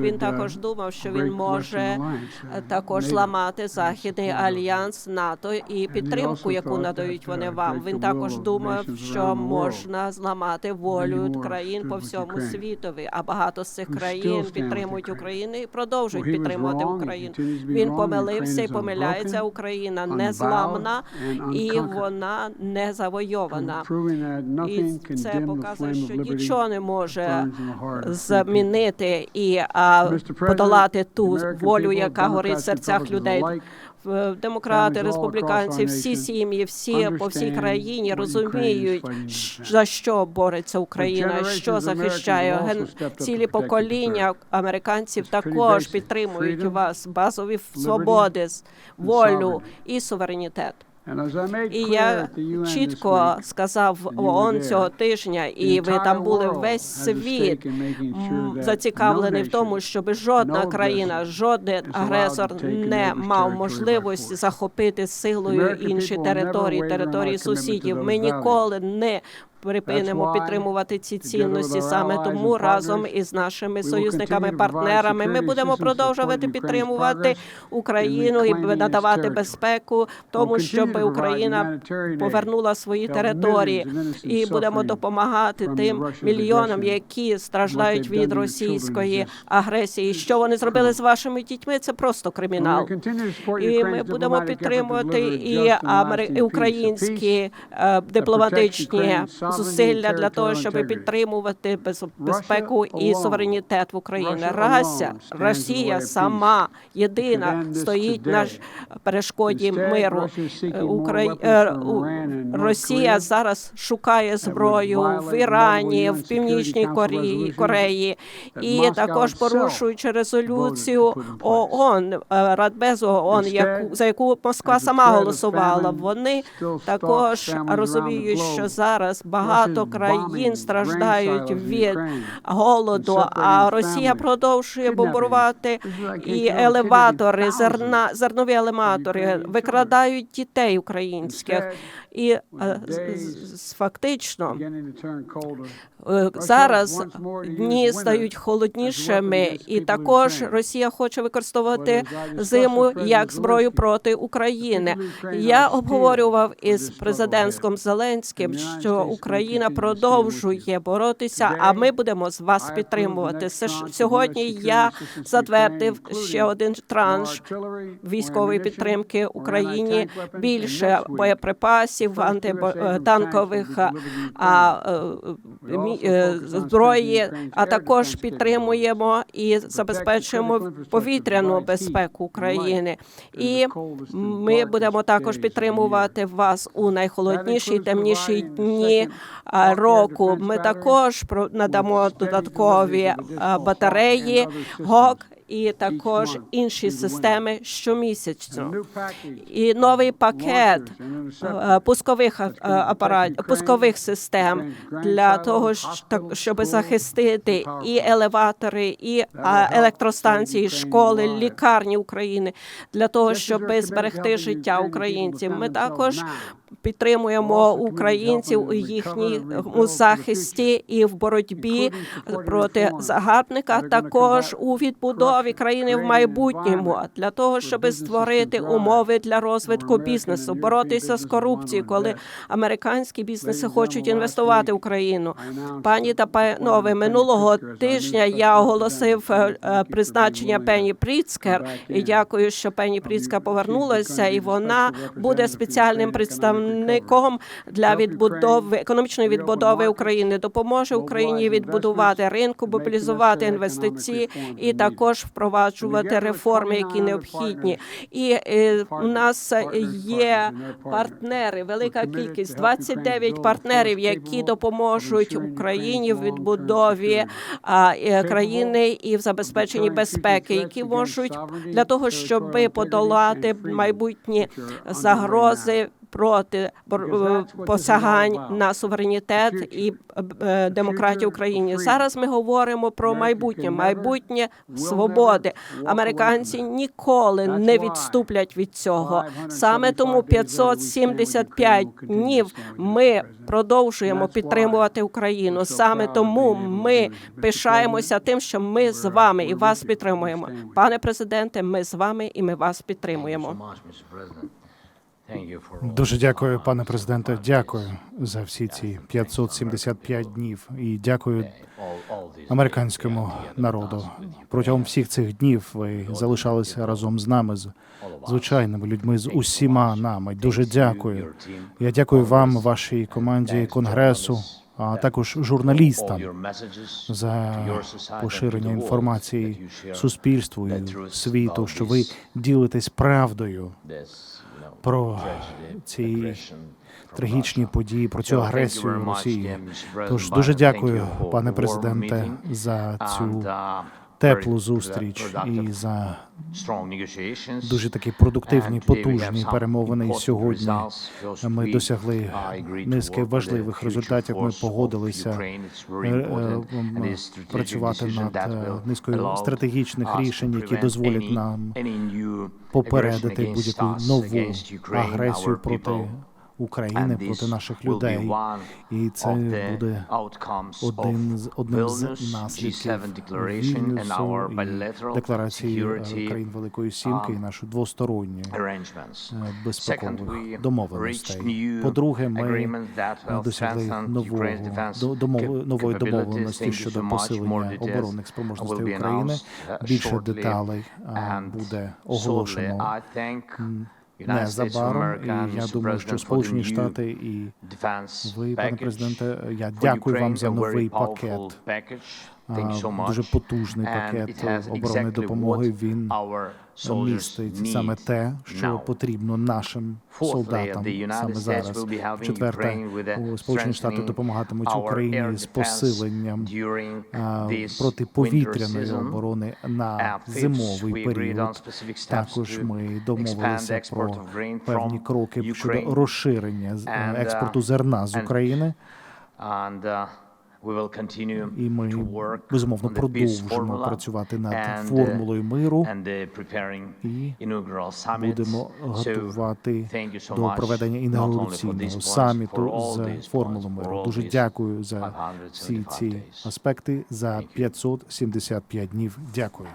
Він також думав, що він може також зламати західний альянс НАТО і підтримку, яку надають вони вам. Він також думав, що можна зламати волю країн по всьому світові. А багато з цих країн підтримують Україну і продовжують підтримувати Україну. Він помилився і помиляється. Україна незламна і вона не завойована. І це показує, що нічого не може змінити і а, подолати ту волю, яка горить в серцях людей. Демократи, республіканці, всі сім'ї, всі по всій країні розуміють, за що бореться Україна, що захищає Ген... цілі покоління американців. Також підтримують вас базові свободи, волю і суверенітет. І я чітко сказав ООН цього тижня, і ви там були весь світ зацікавлений в тому, щоб жодна країна, жоден агресор не мав можливості захопити силою інші території, території сусідів. Ми ніколи не припинимо підтримувати ці цінності. Саме тому разом із нашими союзниками, партнерами ми будемо продовжувати підтримувати Україну і надавати безпеку тому, щоб Україна повернула свої території, і будемо допомагати тим мільйонам, які страждають від російської агресії. Що вони зробили з вашими дітьми? Це просто кримінал. І ми будемо підтримувати і українські дипломатичні зусилля для того, щоб підтримувати безпеку і суверенітет в Україні. Рася Росія сама єдина стоїть на перешкоді миру. Украї... Росія зараз шукає зброю в Ірані, в Північній Кореї Кореї і також порушуючи резолюцію ООН Радбезу ООН, яку за яку Москва сама голосувала. Вони також розуміють, що зараз багато країн страждають від голоду. А Росія продовжує бомбувати і елеватори, зерна зернові елеватори викрадають дітей українських. І фактично зараз дні стають холоднішими, і також Росія хоче використовувати зиму як зброю проти України. Я обговорював із президентом Зеленським, що Україна продовжує боротися, а ми будемо з вас підтримувати. Сьогодні я затвердив ще один транш військової підтримки Україні. Більше боєприпасів, антитанкових зброї, а також підтримуємо і забезпечуємо повітряну безпеку України. І ми будемо також підтримувати вас у найхолодніші темніші дні року. Ми також надамо додаткові батареї ГОК і також інші системи щомісячно. І новий пакет пускових апаратів, пускових систем для того, щоб захистити і елеватори, і електростанції, школи, лікарні України для того, щоб зберегти життя українців. Ми також підтримуємо українців у їхньому захисті і в боротьбі проти загарбника, також у відбудові країни в майбутньому для того, щоб створити умови для розвитку бізнесу, боротися з корупцією, коли американські бізнеси хочуть інвестувати в Україну. Пані та панове, минулого тижня я оголосив призначення Пені Пріцкер. І дякую, що Пені Пріцкер повернулася, і вона буде спеціальним представником представником для відбудови економічної відбудови України допоможе Україні відбудувати ринку, мобілізувати інвестиції і також впроваджувати реформи, які необхідні. І у нас є партнери, велика кількість 29 партнерів, які допоможуть Україні в відбудові країни і в забезпеченні безпеки, які можуть для того, щоб подолати майбутні загрози проти е, посягань на суверенітет і е, демократію в Україні. Зараз ми говоримо про майбутнє, майбутнє свободи. Американці ніколи не відступлять від цього. Саме тому 575 днів ми продовжуємо підтримувати Україну. Саме тому ми пишаємося тим, що ми з вами і вас підтримуємо. Пане президенте, ми з вами і ми вас підтримуємо. Дуже дякую, пане президенте. Дякую за всі ці 575 днів. І дякую американському народу. Протягом всіх цих днів ви залишалися разом з нами, з звичайними людьми, з усіма нами. Дуже дякую. Я дякую вам, вашій команді конгресу, а також журналістам за поширення інформації суспільству і світу, що ви ділитесь правдою про ці трагічні події, про цю агресію Росії. Тож дуже дякую, пане президенте, за цю теплу зустріч і за дуже такі продуктивні, потужні перемовини. І сьогодні ми досягли низки важливих результатів. Ми погодилися е, е, працювати над е, низкою стратегічних рішень, які дозволять нам попередити будь-яку нову агресію проти України, проти наших людей. І це буде один з одним з наслідків Вільнюсу і декларації е, країн Великої Сімки і нашої двосторонньої е, безпекових домовленостей. По-друге, ми е, досягли нового до- домов, нової домовленості щодо посилення оборонних спроможностей України. Більше деталей буде оголошено незабаром. І я думаю, що Сполучені Штати і ви, пане президенте, я дякую вам за новий пакет. Дуже потужний пакет оборонної допомоги. Він містить саме те, що потрібно нашим солдатам саме зараз. Четверте, Сполучені Штати допомагатимуть Україні з посиленням протиповітряної оборони на зимовий період. Також ми домовилися про певні кроки щодо розширення експорту зерна з України. І ми безумовно продовжимо працювати над формулою миру і будемо готувати до проведення інаугураційного саміту з формулою миру. Дуже дякую за всі ці аспекти за 575 днів. Дякую.